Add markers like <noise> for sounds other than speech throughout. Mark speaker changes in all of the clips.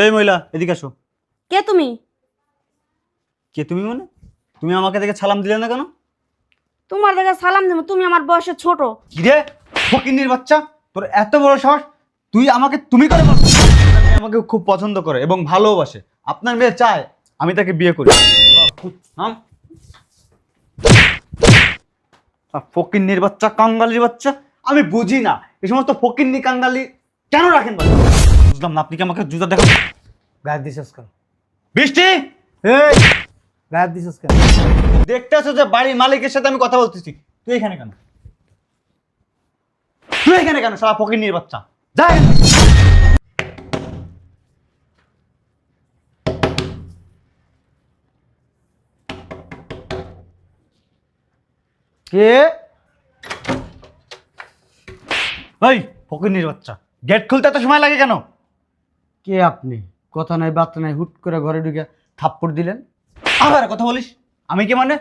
Speaker 1: এই মহিলা এদিকে আসো।
Speaker 2: কে তুমি?
Speaker 1: কে তুমি মানে? তুমি আমাকে দেখে সালাম দিলে না কেন?
Speaker 2: তোমার দেখে সালাম দেবো তুমি আমার বয়সে ছোট।
Speaker 1: কিরে ফকিন্নির বাচ্চা? তোর এত বড় সাহস? তুই আমাকে তুমি করে আমাকে খুব পছন্দ করে এবং ভালোবাসে। আপনার মেয়ে চায় আমি তাকে বিয়ে করি। ফকিন্নির বাচ্চা কাঙ্গালির বাচ্চা? আমি বুঝি না। এই সমস্ত ফকিন্নি কাঙ্গালি কেন রাখেন বাচ্চা? বুঝলাম না আপনি কি আমাকে জুতা দেখো
Speaker 3: গায়ে দিছস কেন?
Speaker 1: বৃষ্টি?
Speaker 3: এই গায়ে দিছস কেন?
Speaker 1: দেখতে আছো যে বাড়ির মালিকের সাথে আমি কথা বলতেছি। তুই এখানে কেন? তুই এখানে কেন সারা ফকিন্নির বাচ্চা? যা।
Speaker 3: কে?
Speaker 1: ওই ফকিন্নির বাচ্চা। গেট খুলতে এত সময় লাগে কেন?
Speaker 3: কে আপনি? কথা নাই বার্তা নাই হুট করে ঘরে ঢুকে থাপ্পড় দিলেন?
Speaker 1: আবার কথা বলিস? আমি কি মানে?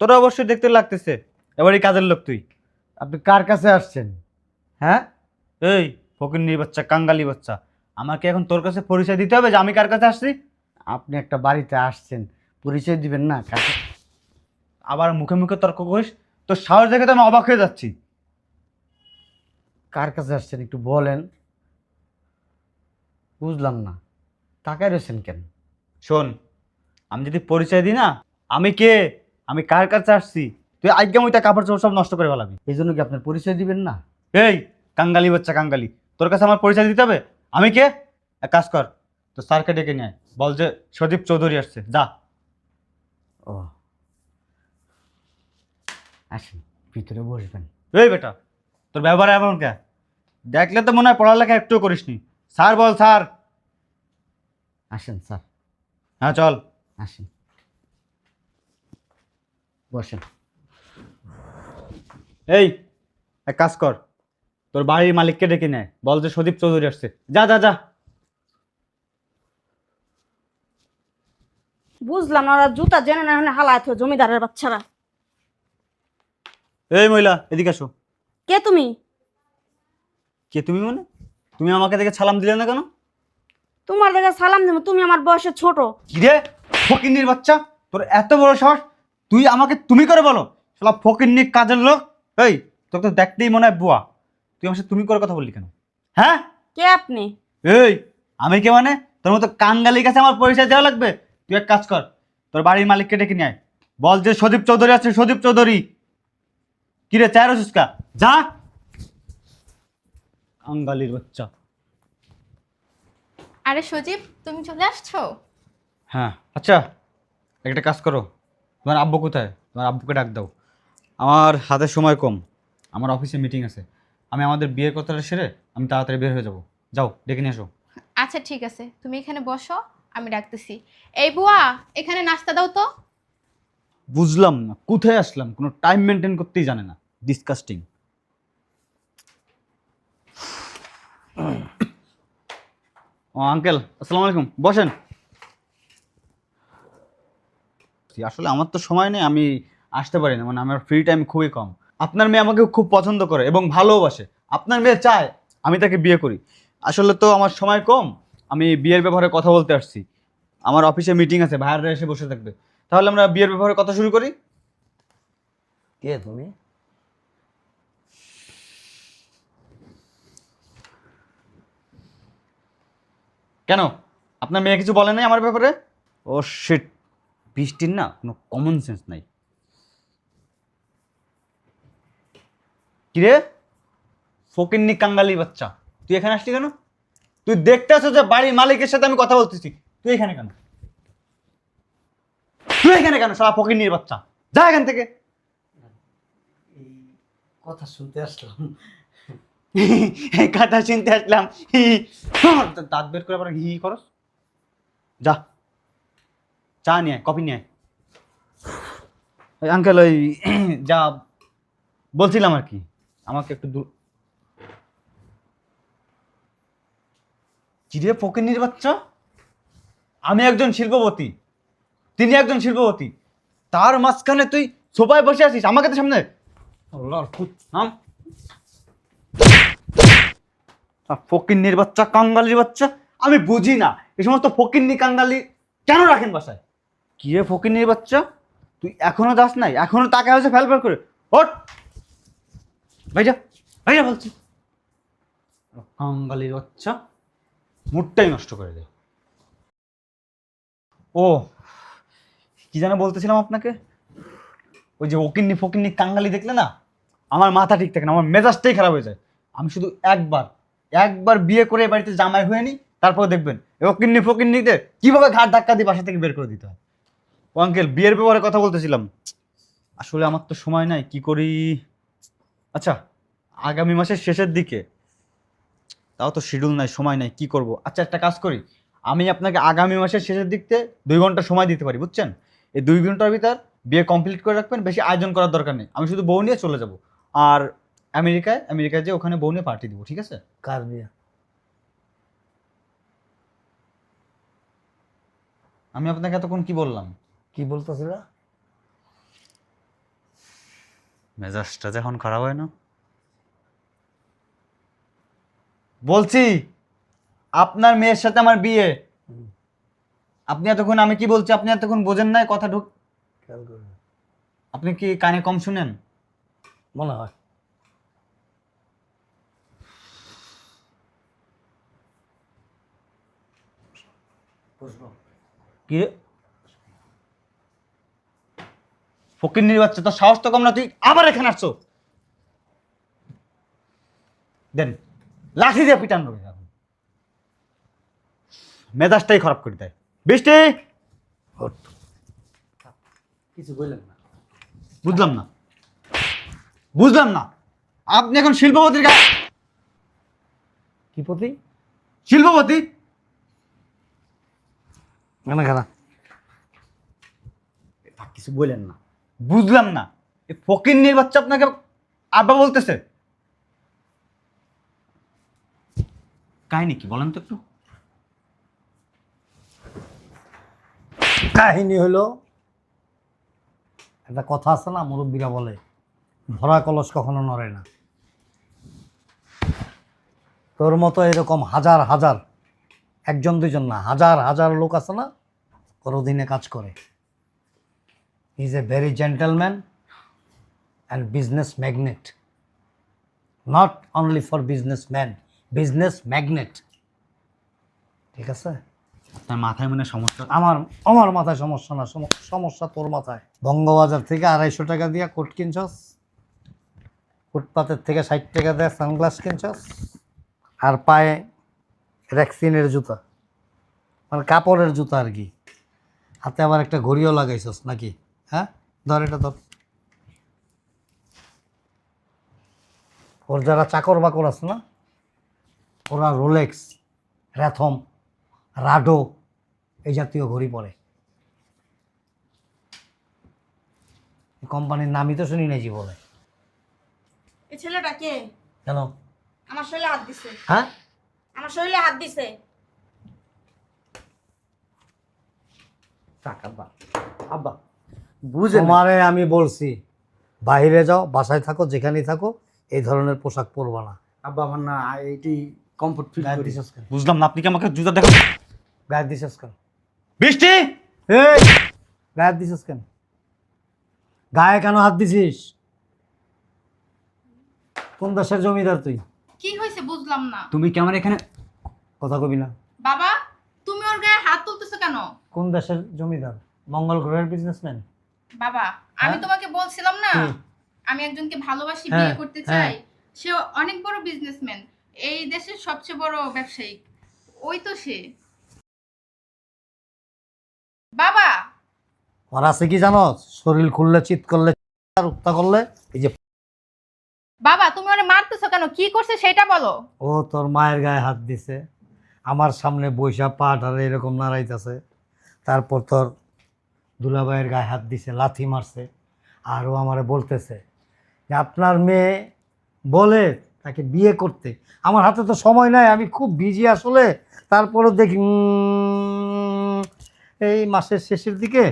Speaker 1: তোরা অবশ্যই দেখতে লাগতেছে। এবারই কাজের লোক তুই।
Speaker 3: আপনি কার কাছে আসছেন? হ্যাঁ?
Speaker 1: এই ফকিন্নির বাচ্চা কাঙ্গালি বাচ্চা। আমাকে এখন তোর কাছে পরিচয় দিতে হবে যে আমি কার কাছে আসছি?
Speaker 3: আপনি একটা বাড়িতে আসছেন। পরিচয় দিবেন না কাকে?
Speaker 1: আবার মুখে মুখে তর্ক করিস? তোর সাহস দেখে তো আমি অবাক হয়ে যাচ্ছি।
Speaker 3: কার কাছে আসছেন একটু বলেন? বুঝলাম না। তাকায় রয়েছেন কেন?
Speaker 1: শোন আমি যদি পরিচয় দিই না আমি কে? আমি কার কাছে আসছি? তুই আজ্ঞা মইটা কাপড় চোপড় সব নষ্ট করে ফেলাবি।
Speaker 3: এই জন্য কি আপনার পরিচয় দিবেন না?
Speaker 1: এই কাঙ্গালি বাচ্চা কাঙ্গালি। তোর কাছে আমার পরিচয় দিতে হবে? আমি কে? এক কাজ কর তো স্যারকে ডেকে নিয়ে। বল যে সদীপ চৌধুরী আসছে। যা।
Speaker 3: ও। আসেন ভিতরে বসবেন।
Speaker 1: এই বেটা তোর ব্যবহার এমন কে? দেখলে তো মনে হয় পড়ালেখা একটুও করিসনি। স্যার বল স্যার।
Speaker 3: আসেন স্যার।
Speaker 1: হ্যাঁ চল।
Speaker 3: আসেন। বসেন।
Speaker 1: এই এক কাজ কর। তোর বাড়ির মালিককে ডেকে নেয় বল যে সদীপ চৌধুরী আসছে। যা যা যা।
Speaker 2: বুঝলাম না ওরা জুতা জেনে না হলে হালায় তো জমিদারের বাচ্চারা।
Speaker 1: এই মহিলা এদিকে আসো।
Speaker 2: কে তুমি?
Speaker 1: কে তুমি মানে? তুমি আমাকে দেখে সালাম দিলে না কেন?
Speaker 2: তোমার দেখে সালাম দেবো তুমি আমার বয়সে ছোট।
Speaker 1: কিরে? ফকিন্নির বাচ্চা? তোর এত বড় সাহস? তুই আমাকে তুমি করে বলো। শালা ফকিন্নি কাজের লোক। এই তোকে তো দেখতেই মনে হয় বুয়া। তুই আমার সাথে তুমি করে কথা বললি কেন? হ্যাঁ?
Speaker 2: কে আপনি?
Speaker 1: এই আমি কে মানে? তোর মতো কাঙ্গালির কাছে আমার পরিচয় দেওয়া লাগবে? তুই এক কাজ কর তোর বাড়ির মালিককে ডেকে নিয়ে আয়। বল যে সদীপ চৌধুরী আছে সদীপ চৌধুরী। কিরে চায়ের সুস্কা যা। কাঙ্গালির বাচ্চা।
Speaker 4: আরে সজীব তুমি চলে আসছো?
Speaker 1: হ্যাঁ। আচ্ছা একটা কাজ করো। তোমার আব্বু কোথায়? তোমার আব্বুকে ডাক দাও। আমার হাতে সময় কম। আমার অফিসে মিটিং আছে। আমি আমাদের বিয়ের কথাটা সেরে আমি তাড়াতাড়ি বের হয়ে যাব। যাও ডেকে নিয়ে এসো
Speaker 4: আচ্ছা ঠিক আছে। তুমি এখানে বসো আমি ডাকতেছি। এই বুয়া এখানে নাস্তা দাও তো।
Speaker 1: বুঝলাম না কোথায় আসলাম? কোনো টাইম মেনটেন করতেই জানে না। ডিসকাস্টিং <coughs> ও আঙ্কেল আসসালামু আলাইকুম। বসেন। আসলে আমার তো সময় নেই, আমি আসতে পারি না মানে আমার ফ্রি টাইম খুবই কম। আপনার মেয়ে আমাকে খুব পছন্দ করে এবং ভালোবাসে আপনার মেয়ে চায় আমি তাকে বিয়ে করি। আসলে তো আমার সময় কম, আমি বিয়ের ব্যাপারে কথা বলতে আসছি। আমার অফিসে মিটিং আছে ভাইয়াররা এসে বসে থাকবে। তাহলে আমরা বিয়ের ব্যাপারে কথা শুরু করি।
Speaker 3: কে তুমি?
Speaker 1: কেন? আপনার মেয়ে কিছু বলে নাই আমার ব্যাপারে? ও শিট বৃষ্টির না কোনো কমন সেন্স নাই। কিরে? ফকিন্নি কাঙ্গালি বাচ্চা। তুই এখানে আসলি কেন? তুই দেখতে আসো যে বাড়ির মালিকের সাথে আমি কথা বলতেছি। তুই এখানে কেন? তুই এখানে কেন সারা ফকিন্নির বাচ্চা? যা এখান থেকে।
Speaker 3: কথা শুনতে আসলাম।
Speaker 1: কথা শুনতে আসলাম। হি দাঁত বের করে আবার হি করস। যা। চা নিয়ে কফি নিয়ে। ওই আঙ্কেল ওই, যা বলছিলাম আর কি, আমাকে একটু দূর চিড়ে ফকিনির বাচ্চা? আমি একজন শিল্পপতি। তিনি একজন শিল্পপতি। তার মাঝখানে তুই সোফায় বসে আছিস, আমাকে তো সামনে আল্লাহর নাম ফকিন্নির বাচ্চা কাঙ্গালির বাচ্চা? আমি বুঝি না। এই সমস্ত ফকিন্নি কাঙ্গালি কেন রাখেন বাসায়? কি রে ফকিন্নির বাচ্চা? তুই এখনও যাস নাই? এখনও তাকে হয়েছে ফেল ফেল করে। ওট ভাইজা ভাইজা বলছি। কাঙ্গালির বাচ্চা, মুডটাই নষ্ট করে দেয় ও, কি যেন বলতেছিলাম আপনাকে? ওই যে ওকিন্নি ফকিন্নি কাঙ্গালি দেখলে না, আমার মাথা ঠিক থাকে না, আমার মেজাজটাই খারাপ হয়ে যায়। আমি শুধু একবার একবার বিয়ে করে বাড়িতে জামাই হয়ে নি, তারপর দেখবেন এই ওকিন্নি ফকিন্নিদের কীভাবে ঘাট ধাক্কা দিয়ে বাসা থেকে বের করে দিতে হয়? ও আঙ্কেল বিয়ের ব্যাপারে কথা বলতেছিলাম। আসলে আমার তো সময় নাই, কি করি? আচ্ছা আগামী মাসের শেষের দিকে। তাও তো শিডিউল নাই, সময় নাই, কি করব? আচ্ছা একটা কাজ করি। আমি আপনাকে আগামী মাসের শেষের দিকতে দুই ঘণ্টা সময় দিতে পারি, বুঝছেন? এই দুই ঘণ্টার ভিতর বিয়ে কমপ্লিট করে রাখবেন, বেশি আয়োজন করার দরকার নেই। আমি শুধু বউ নিয়ে চলে যাব। আর আমেরিকায় আমেরিকায় যে ওখানে বউ নিয়ে পার্টি দিব ঠিক আছে?
Speaker 3: কার বিয়ে?
Speaker 1: আমি আপনাকে এতক্ষণ কি বললাম?
Speaker 3: কি বলতেছিল
Speaker 1: মেজাজটা যখন খারাপ হয় না। বলছি আপনার মেয়ের সাথে আমার বিয়ে। আপনি এতক্ষণ আমি কি বলছি আপনি এতক্ষণ বোঝেন নাই কথা ঢুক আপনি কি কানে কম শুনেন?
Speaker 3: মনে হয়।
Speaker 1: কি ফকির বাচ্চা তোর সাহস তো কম না তুই আবার এখানে আসছো। দেন লাঠি দিয়ে পিটান রোগে মেজাজটাই খারাপ করে দেয়। বৃষ্টি।
Speaker 3: কিছু বললেন না।
Speaker 1: বুঝলাম না। বুঝলাম না। আপনি এখন শিল্পপতির গায়ে
Speaker 3: কি প্রতি
Speaker 1: শিল্পপতি?
Speaker 3: না খানা।
Speaker 1: আর কিছু বললেন না। বুঝলাম না। এই ফকির বাচ্চা আপনাকে আব্বা বলতেছে। কাহিনী কি বলেন তো একটু।
Speaker 3: কাহিনী হলো একটা কথা আছে না মুরব্বীরা বলে ভরা কলস কখনো নড়ে না। তোর মতো এরকম হাজার হাজার একজন দুজন না হাজার হাজার লোক আছে না ওর অধীনে কাজ করে। Is a very gentleman and business magnate not only for business man business magnate ঠিক আছে?
Speaker 1: আপনার মাথায় মনে সমস্যা?
Speaker 3: আমার আমার মাথায় সমস্যা না সমস্যা তোর মাথায়। বঙ্গবাজার থেকে আড়াইশো টাকা দিয়া কোট কিনছস? ফুটপাতের থেকে ষাট টাকা দেয় সানগ্লাস কিনছস? আর পায়ে র্যাক্সিনের জুতা। মানে কাপড়ের জুতা আর কি। হাতে আবার একটা ঘড়িও লাগাইছস নাকি? হ্যাঁ? ধর এটা ধর। ওর যারা চাকর বাকর আছে না ওরা রোলেক্স র্যাথম রাডো এই জাতীয় ঘড়ি পরে। কোম্পানির নামই তো শুনি নাই জীবনে।
Speaker 2: এই ছেলেটা কে?
Speaker 3: কেন?
Speaker 2: আমার শরীরে হাত দিছে।
Speaker 3: হ্যাঁ?
Speaker 2: আমার শরীরে হাত দিছে।
Speaker 1: আব্বা। আব্বা বুঝে
Speaker 3: তোমারে আমি বলছি বাইরে যাও বাসায় থাকো যেখানেই থাকো এই ধরনের পোশাক পরবা না।
Speaker 1: আব্বা আমার না এইটি কমফোর্ট ফিল
Speaker 3: গায়ে দিছস কেন?
Speaker 1: বুঝলাম না আপনি কি আমাকে জুতা দেখান?
Speaker 3: গায়ে দিছস কেন?
Speaker 1: বৃষ্টি!
Speaker 3: এই গায়ে হাত দিছিস কেন? গায়ে কেন হাত দিছিস? কোন দেশের জমিদার তুই?
Speaker 4: কি হয়েছে বুঝলাম না।
Speaker 1: তুমি কি আমার এখানে
Speaker 3: কথা কবি না?
Speaker 4: বাবা তুমি ওর গায়ে হাত তুলতেছো কেন?
Speaker 3: কোন দেশের জমিদার? মঙ্গল গ্রহের বিজনেসম্যান
Speaker 4: বাবা আমি
Speaker 3: হ্যাঁ?
Speaker 4: তোমাকে বলছিলাম না? আমি একজনকে ভালোবাসি
Speaker 3: হ্যাঁ,
Speaker 4: বিয়ে করতে
Speaker 3: হ্যাঁ।
Speaker 4: চাই। সে অনেক বড় বিজনেসম্যান এই দেশের সবচেয়ে বড় ব্যবসায়িক ওই তো সে। বাবা!
Speaker 3: আর আছে কি জানো? শরীর খুললে চিৎ করলে উত্তা করলে এই যে
Speaker 4: বাবা, তুমি ওরে মারতেছো কেন? কি করছে সেটা বলো।
Speaker 3: ও তোর মায়ের গায়ে হাত দিছে। আমার সামনে বৈশা পাট আর এরকম নাড়াইতেছে। তারপর তোর দুলাভাইয়ের গায়ে হাত দিছে, লাথি মারছে। আর ও আমারে বলতেছে যে, আপনার মেয়ে বলে তাকে বিয়ে করতে। আমার হাতে তো সময় নাই, আমি খুব বিজি আসলে। তারপরে দেখি এই মাসের শেষের দিকে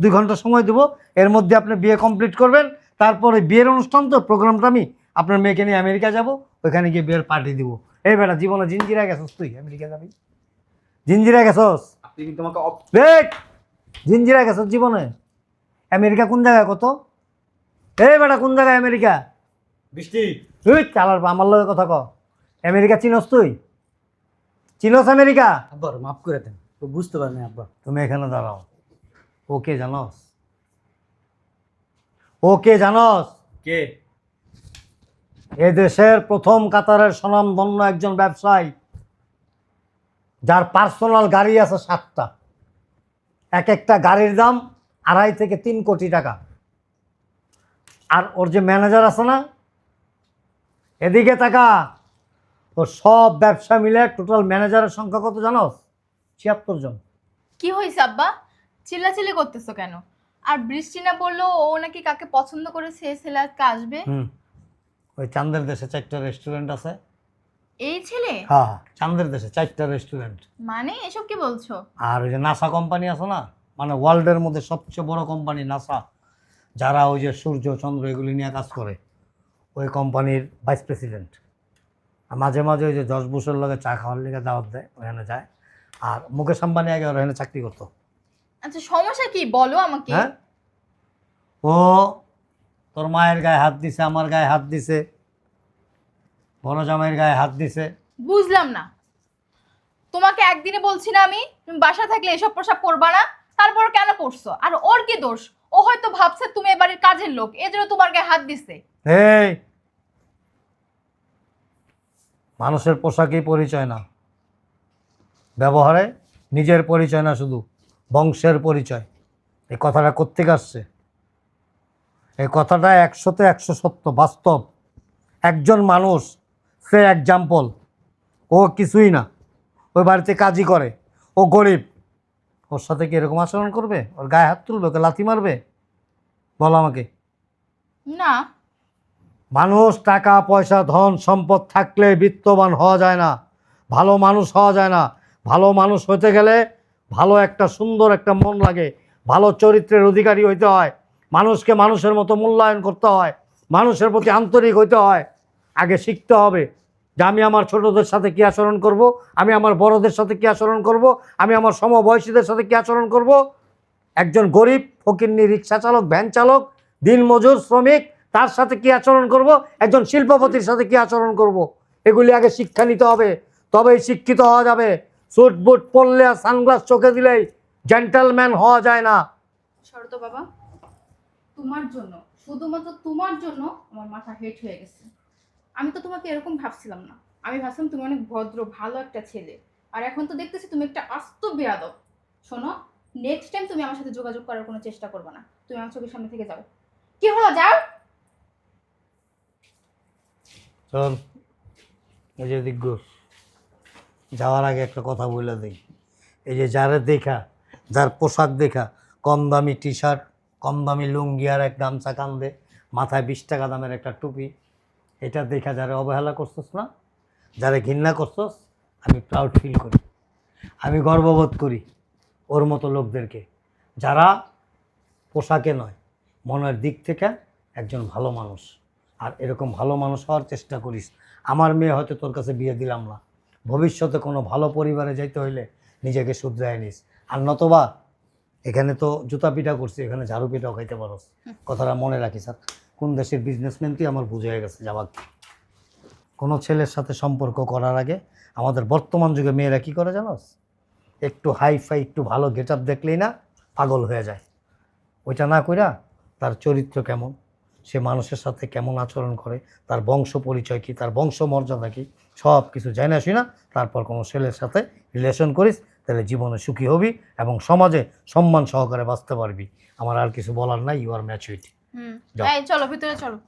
Speaker 3: দুই ঘণ্টা সময় দেবো। এর মধ্যে আপনি বিয়ে কমপ্লিট করবেন। তারপরে বিয়ের অনুষ্ঠান তো, প্রোগ্রামটা আমি আপনার মেয়েকে নিয়ে আমেরিকা যাব ওইখানে গিয়ে বিয়ের পার্টি দিব। এই বেটা জীবনে জিঞ্জিরা গেছিস তুই আমেরিকা যাবি? জিঞ্জিরা গেছস?
Speaker 1: আপনি কিন্তু আমাকে অপ-
Speaker 3: দেখ জিঞ্জিরা গেছস জীবনে? আমেরিকা কোন জায়গায় কত? এই বেটা কোন জায়গায় আমেরিকা?
Speaker 1: বৃষ্টি।
Speaker 3: তুই চালার আমার লগে কথা ক। আমেরিকা চিনস তুই? চিনস আমেরিকা?
Speaker 5: আব্বার মাফ করে দেন। তো বুঝতে পারিনি আব্বা।
Speaker 3: তুমি এখানে দাঁড়াও। ওকে জানস? ওকে জানস?
Speaker 1: কে?
Speaker 3: এ দেশের প্রথম কাতারের স্বনামধন্য একজন ব্যবসায়ী যার পার্সোনাল গাড়ি আছে সাতটা। এক একটা গাড়ির দাম আড়াই থেকে তিন কোটি টাকা। আর ওর যে ম্যানেজার আছে না এদিকে টাকা ও সব ব্যবসা মিলে টোটাল ম্যানেজারের সংখ্যা কত জানো? ছিয়াত্তর জন।
Speaker 4: কি হয়েছে আব্বা? চিল্লাচিল্লি করতেছো কেন? আর বৃষ্টি না বলল ও নাকি কাকে পছন্দ করেছে এই ছেলে আজকে আসবে
Speaker 3: ওই চান্দের দেশে চারটা রেস্টুরেন্ট আছে।
Speaker 4: এই ছেলে?
Speaker 3: হ্যাঁ চান্দের দেশে চারটা রেস্টুরেন্ট
Speaker 4: মানে এসব কি বলছো?
Speaker 3: আর ওই যে নাসা কোম্পানি আছে না মানে ওয়ার্ল্ডের মধ্যে সবচেয়ে বড় কোম্পানি নাসা যারা ওই যে সূর্য চন্দ্র এগুলি নিয়ে কাজ করে ওই কোম্পানির ভাইস প্রেসিডেন্ট আর মাঝে মাঝে ওই যে দশ বছর লগে চা খাওয়ার লিগে দাওয়াত দেয় ওখানে যায়। আর মুকেশ আম্বানি আগে ওখানে চাকরি করতো।
Speaker 4: আচ্ছা সমস্যা কি? বলো আমাকে।
Speaker 3: হ্যাঁ? ও তোর মায়ের গায়ে হাত দিছে আমার গায়ে হাত দিছে বড় জামাইয়ের গায়ে হাত দিছে।
Speaker 4: বুঝলাম না। তোমাকে একদিনে বলছি না আমি তুমি বাসা থাকলে এসব প্রসাব করবা না তারপর কেন করছ আর ওর কি দোষ? ও হয়তো ভাবছে তুমি এবারের কাজের লোক এজন্য তোমার গায়ে হাত দিছে।
Speaker 3: এই মানুষের পোশাকই পরিচয় না। ব্যবহারে নিজের পরিচয় না শুধু বংশের পরিচয়। এই কথাটা কোত্থেকে আসছে? এই কথাটা একশোতে একশো সত্য বাস্তব। একজন মানুষ সে এক্সাম্পল ও কিছুই না। ওই বাড়িতে কাজই করে ও গরিব। ওর সাথে কি এরকম আচরণ করবে? ওর গায়ে হাত তুলবে ওকে লাথি মারবে? বলো আমাকে।
Speaker 4: না।
Speaker 3: মানুষ টাকা পয়সা ধন সম্পদ থাকলে বিত্তবান হওয়া যায় না। ভালো মানুষ হওয়া যায় না। ভালো মানুষ হতে গেলে ভালো একটা সুন্দর একটা মন লাগে। ভালো চরিত্রের অধিকারী হইতে হয়। মানুষকে মানুষের মতো মূল্যায়ন করতে হয়, মানুষের প্রতি আন্তরিক হইতে হয়। আগে শিখতে হবে যে আমি আমার ছোটদের সাথে কী আচরণ করব, আমি আমার বড়দের সাথে কী আচরণ করব, আমি আমার সমবয়সীদের সাথে কী আচরণ করব। একজন গরিব ফকিন্নি রিক্সা চালক, ভ্যান চালক, দিনমজুর, শ্রমিক, তার সাথে কী আচরণ করব, একজন শিল্পপতির সাথে কী আচরণ করব, এগুলি আগে শিক্ষা নিতে হবে, তবেই শিক্ষিত হওয়া যাবে। স্যুট বুট পরলে আর সানগ্লাস চোখে দিলেই জেন্টালম্যান হওয়া যায় না।
Speaker 4: বাবা। তোমার জন্য, শুধুমাত্র তোমার জন্য আমার মাথা হেট হয়ে গেছে। আমি তো তোমাকে এরকম ভাবছিলাম না। আমি ভাবছিলাম তুমি অনেক ভদ্র, ভালো একটা ছেলে। আর এখন তো দেখতেছি তুমি একটা আস্ত বেয়াদব। শোনো নেক্সট টাইম তুমি আমার সাথে যোগাযোগ করার কোনো চেষ্টা করবে না। তুমি আমার চোখের সামনে থেকে যাও। কি হলো, যাও!
Speaker 3: চল এই যে দিগ্গ যাওয়ার আগে একটা কথা বলে দিই। এই যে যারা দেখা, যার পোশাক দেখা, কম দামি টি শার্ট কম দামি লুঙ্গি আর এক গামছা কান্দে, মাথায় বিশ টাকা দামের একটা টুপি। এটা দেখা যারা অবহেলা করছস না, যারা ঘৃণা করছস, আমি প্রাউড ফিল করি। আমি গর্ববোধ করি ওর মতো লোকদেরকে, যারা পোশাকে নয়, মনের দিক থেকে একজন ভালো মানুষ। আর এরকম ভালো মানুষ হওয়ার চেষ্টা করিস। আমার মেয়ে হয়তো তোর কাছে বিয়ে দিলাম না। ভবিষ্যতে কোনো ভালো পরিবারে যাইতে হইলে নিজেকে শুধরায় নিস। আর নতবা এখানে তো জুতা পিঠা করছি এখানে ঝাড়ু পিঠাও খাইতে পারস। কথাটা মনে রাখি স্যার কোন দেশের বিজনেসম্যান তুই আমার বুঝে হয়ে গেছে যাবাক কোনো ছেলের সাথে সম্পর্ক করার আগে আমাদের বর্তমান যুগে মেয়েরা কী করে জানোস? একটু হাই ফাই একটু ভালো গেট আপ দেখলেই না পাগল হয়ে যায়। ওইটা না কইরা তার চরিত্র কেমন? সে মানুষের সাথে কেমন আচরণ করে? তার বংশ পরিচয় কী? তার বংশ মর্যাদা কী? সব কিছু জানি না শুই না তারপর কোনো ছেলের সাথে রিলেশন করিস তাহলে জীবনে সুখী হবি এবং সমাজে সম্মান সহকারে বাঁচতে পারবি। আমার আর কিছু বলার নাই ইউ আর।
Speaker 4: এই চলো ভিতরে চলো।